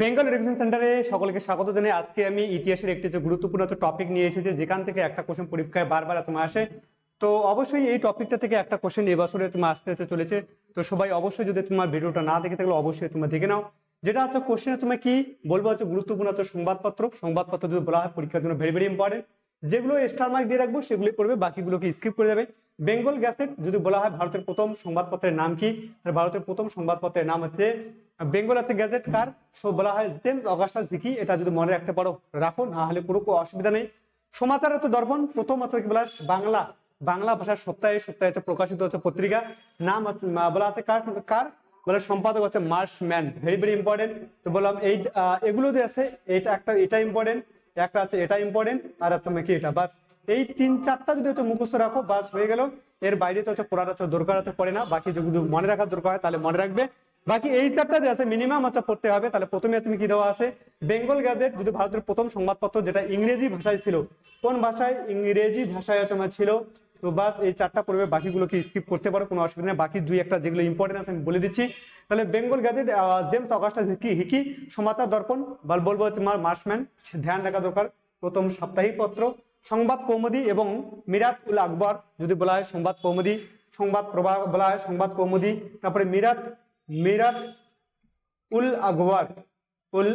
Bengal education সেন্টারে সকলকে স্বাগত জানাই। আজকে আমি ইতিহাসের একটি যে গুরুত্বপূর্ণ টপিক নিয়ে এসেছি, যেখান থেকে একটা কোশ্চেন পরীক্ষায় বারবার তোমার আসে। তো অবশ্যই এই টপিকটা থেকে একটা কোশ্চেন এবছরে তোমার আসতে আসতে চলেছে। তো সবাই অবশ্যই যদি তোমার ভিডিওটা না দেখে থাকলে অবশ্যই তোমরা দেখে নাও। যেটা হচ্ছে কোশ্চেনে তোমার কি বলব, হচ্ছে গুরুত্বপূর্ণ হচ্ছে সংবাদপত্র। সংবাদপত্র যদি বলা হয়, পরীক্ষার জন্য ভেরি ভেরি ইম্পর্টেন্ট যেগুলো স্টার মার্ক দিয়ে রাখব সেগুলি পড়বে, বাকিগুলোকে স্কিপ করে যাবে। বেঙ্গল গ্যাসেট যদি বলা হয়, ভারতের প্রথম সংবাদপত্রের নাম কি? ভারতের প্রথম সংবাদপত্রের নাম হচ্ছে বেঙ্গল আছে গ্যাজেট কার? সো বলা হয় জেমস অগাস্টাস জিকি, এটা যদি মনে রাখতে পারো রাখো না হলে কোনো অসুবিধা নেই। সমাচার হচ্ছে দর্পণ, প্রথম হচ্ছে কি বলা বাংলা। বাংলা ভাষার সপ্তাহে সপ্তাহে প্রকাশিত হচ্ছে পত্রিকা। নাম বলা আছে কার? কার? বলে সম্পাদক হচ্ছে Marshman very very important তো বললাম, এই এগুলো যে আছে, এটা একটা, এটা ইম্পর্টেন্ট একটা আছে, এটা ইম্পর্টেন্ট আর হচ্ছে কি এটা? বাস, এই তিন, চারটা যদি হচ্ছে মুখস্থ রাখো, বাস, হয়ে গেল। এর বাইরে তো হচ্ছে পড়ার হচ্ছে দরকার হচ্ছে পড়ে না। বাকি যেগুলো মনে রাখার দরকার হয়, তাহলে মনে রাখবে। বাকি এই চারটা যে আছে মিনিমাম হচ্ছে পড়তে হবে, তাহলে প্রথমে তুমি কি দেওয়া আছে? বেঙ্গল গ্যাজেট যদি ভারতের প্রথম সংবাদপত্র যেটা ইংরেজি ভাষায় ছিল, কোন ভাষায় ইংরেজি ভাষায় তোমার ছিল? তো বাস এই চারটা পড়বে বাকিগুলোকে স্কিপ করতে পারো, কোনো অসুবিধা নেই। বাকি দুই একটা যেগুলো ইম্পর্টেন্ট আছে আমি বলে দিচ্ছি। তাহলে Bengal Gazette James Augustus Hicky Hicky? Samachar Darpan বা বলব তোমার মার্সম্যান ধ্যান রাখা দরকার। প্রথম সাপ্তাহিক পত্র, সংবাদ কৌমুদি এবং মিরাত উল আকবর, যদি বলা হয় সংবাদ কৌমুদি, সংবাদ প্রবাহ বলা হয় সংবাদ কৌমুদি, তারপরে মিরাত মিরাত উল আকবর উল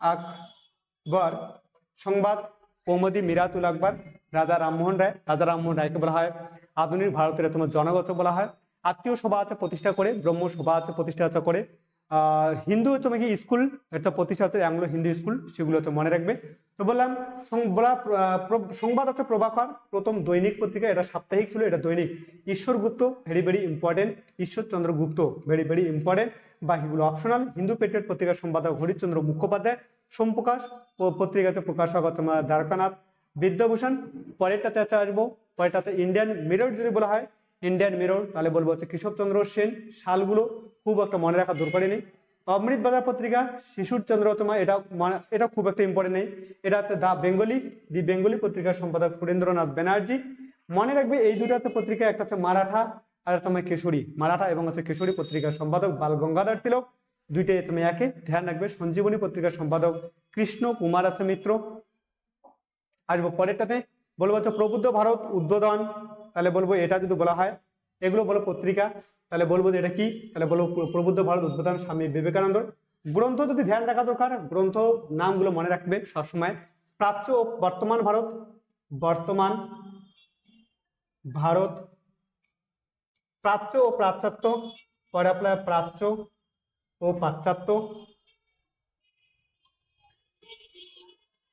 আকবর। সংবাদ, কৌমদি মিরাত উল আকবর, রাজা রামমোহন রায়। রাজা রামমোহন রায়কে বলা হয় আধুনিক ভারতের তোমার জনগত বলা হয়। আত্মীয় সভা আছে প্রতিষ্ঠা করে ব্রহ্ম সভা আছে প্রতিষ্ঠা করে। আহ হিন্দু হচ্ছে নাকি স্কুল, একটা প্রতিষ্ঠা হচ্ছে অ্যাংলো হিন্দু স্কুল, সেগুলো হচ্ছে মনে রাখবে। তো বললাম সংবাদ হচ্ছে প্রভাকর, প্রথম দৈনিক পত্রিকা, এটা সাপ্তাহিক ছিল, এটা দৈনিক। Ishwar Gupta very very important Ishwarchandra Gupta very very important বাকিগুলো অপশনাল হিন্দু পেটের পত্রিকার সম্পাদক হরিশ্চন্দ্র মুখোপাধ্যায়। সোমপ্রকাশ পত্রিকাতে প্রকাশক তোমার দ্বারকানাথ। বিদ্যাভূষণ, পরেরটাতে আছে আসব, পরেরটাতে ইন্ডিয়ান মিরর যদি বলা হয় ইন্ডিয়ান মিরর তাহলে বলব হচ্ছে কেশবচন্দ্র সেন সালগুলো খুব একটা মনে রাখার দরকারই নেই। অমৃত বাজার পত্রিকা, শিশুর চন্দ্র তোমার এটা মানে- এটা খুব একটা ইম্পর্টেন্ট নেই। এটা হচ্ছে দা বেঙ্গলি, দি বেঙ্গলি পত্রিকার সম্পাদক সুরেন্দ্রনাথ ব্যানার্জি। মনে রাখবে এই দুটো হচ্ছে পত্রিকা, একটা হচ্ছে মারাঠা, আর তোমার কেশরী। মারাঠা এবং হচ্ছে কেশরী পত্রিকার সম্পাদক বাল গঙ্গাধর তিলক। দুইটাই তুমি একে। ধ্যান রাখবে, সঞ্জীবনী পত্রিকার সম্পাদক কৃষ্ণ কুমার আছে মিত্র। আসব পরেরটাতে। বলব হচ্ছে প্রবুদ্ধ ভারত উদ্বোধন। তাহলে বলব এটা যদি বলা হয় এগুলো বলো পত্রিকা, তাহলে বলব যে এটা কি? তাহলে বলব প্র- প্রবুদ্ধ ভারত উদ্বোধন স্বামী বিবেকানন্দ। গ্রন্থ যদি ধ্যান রাখা দরকার, গ্রন্থ নামগুলো মনে রাখবে সবসময়। প্রাচ্য ও বর্তমান ভারত বর্তমান ভারত, প্রাচ্য ও পাশ্চাত্য পরে আপনার প্রাচ্য ও পাশ্চাত্য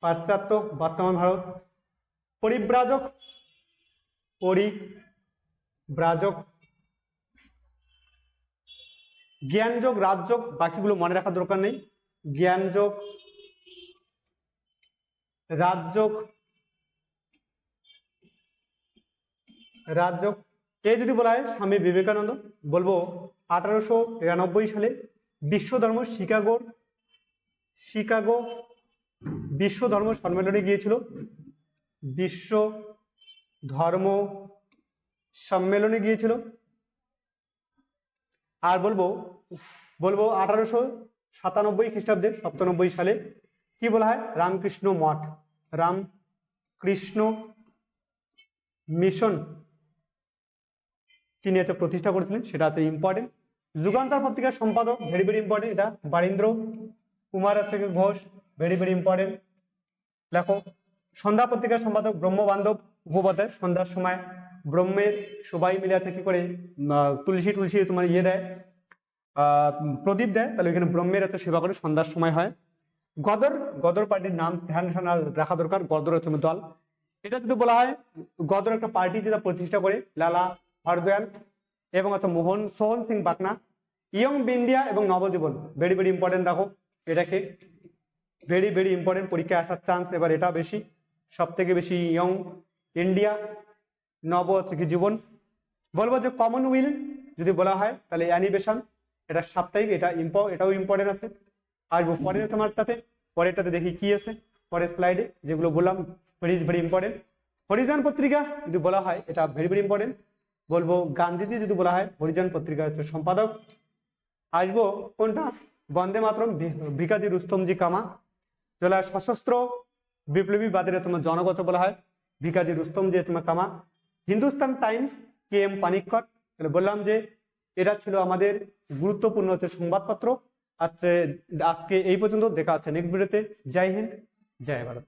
পাশ্চাত্য, বর্তমান ভারত, পরিব্রাজক পরিব্রাজক জ্ঞানযোগ, রাজযোগ, বাকিগুলো মনে রাখার দরকার নেই। জ্ঞানযোগ, রাজযোগ রাজযোগ। এ যদি বলা হয়, স্বামী বিবেকানন্দ, বলব আঠারোশো তিরানব্বই সালে বিশ্ব ধর্ম শিকাগোর, শিকাগো বিশ্ব ধর্ম সম্মেলনে গিয়েছিল। বিশ্ব ধর্ম সম্মেলনে গিয়েছিল। আর বলব বলব আঠারোশো সাতানব্বই খ্রিস্টাব্দে, সপ্তানব্বই সালে কি বলা হয়? রামকৃষ্ণ মঠ। রামকৃষ্ণ মিশন তিনি এতে প্রতিষ্ঠা করেছিলেন, সেটা হচ্ছে ইম্পর্টেন্ট যুগান্তর পত্রিকার সম্পাদক ভেরি ভেরি ইম্পর্টেন্ট এটা বারীন্দ্র কুমার হচ্ছে কি ঘোষ ভেরি ভেরি ইম্পর্টেন্ট লেখো সন্ধ্যা পত্রিকার সম্পাদক, ব্রহ্মবান্ধব উপপাধ্যায়, সন্ধ্যার সময় ব্রহ্মের সবাই মিলে আছে কি করে? তুলসী তুলসী তোমার ইয়ে দেয়। প্রদীপ দেয়। তাহলে এখানে ব্রহ্মের এত সেবা করে, সন্ধ্যার সময় হয়। গদর গদর পার্টির নাম ধ্যান ধারণা রাখা দরকার। গদর হচ্ছে দল। এটা যদি বলা হয়, গদর একটা পার্টি যেটা প্রতিষ্ঠা করে, লালা, হরদয়াল এবং হচ্ছে মোহন, সোহন সিং বাকনা ইয়ং ইন্ডিয়া এবং নবজীবন ভেরি ভেরি ইম্পর্টেন্ট রাখো এটাকে। ভেরি ভেরি ইম্পর্টেন্ট পরীক্ষায় আসার চান্স এবার এটা বেশি। সব থেকে বেশি ইয়ং ইন্ডিয়া নব জীবন? বলব যে কমনওয়েল যদি বলা হয়, তাহলে অ্যানিমেশন এটা সাপ্তাহিক, এটা ইম্প এটাও ইম্পর্টেন্ট আছে। আসব পরের তোমারটাতে, পরেরটাতে দেখি কি আছে। পরের স্লাইডে যেগুলো বললাম ভেরি ভেরি ইম্পর্টেন্ট হরিজন পত্রিকা যদি বলা হয়, এটা ভেরি ভেরি ইম্পর্টেন্ট বলব গান্ধীজি যদি বলা হয়, হরিজন পত্রিকা হচ্ছে সম্পাদক। আসব কোনটা? বন্দে মাতরম ভিকাজি রুস্তমজি কামা। যেগুলা সশস্ত্র বিপ্লবী বাদের তোমার জনগত বলা হয়, ভিকাজি রুস্তম যে তোমার Cama. Hindustan Times K M Panikkar, তাহলে বললাম যে এটা ছিল আমাদের গুরুত্বপূর্ণ হচ্ছে সংবাদপত্র। আজকে আজকে এই পর্যন্ত দেখা হচ্ছে নেক্সট ভিডিওতে। জয় হিন্দ, জয় ভারত।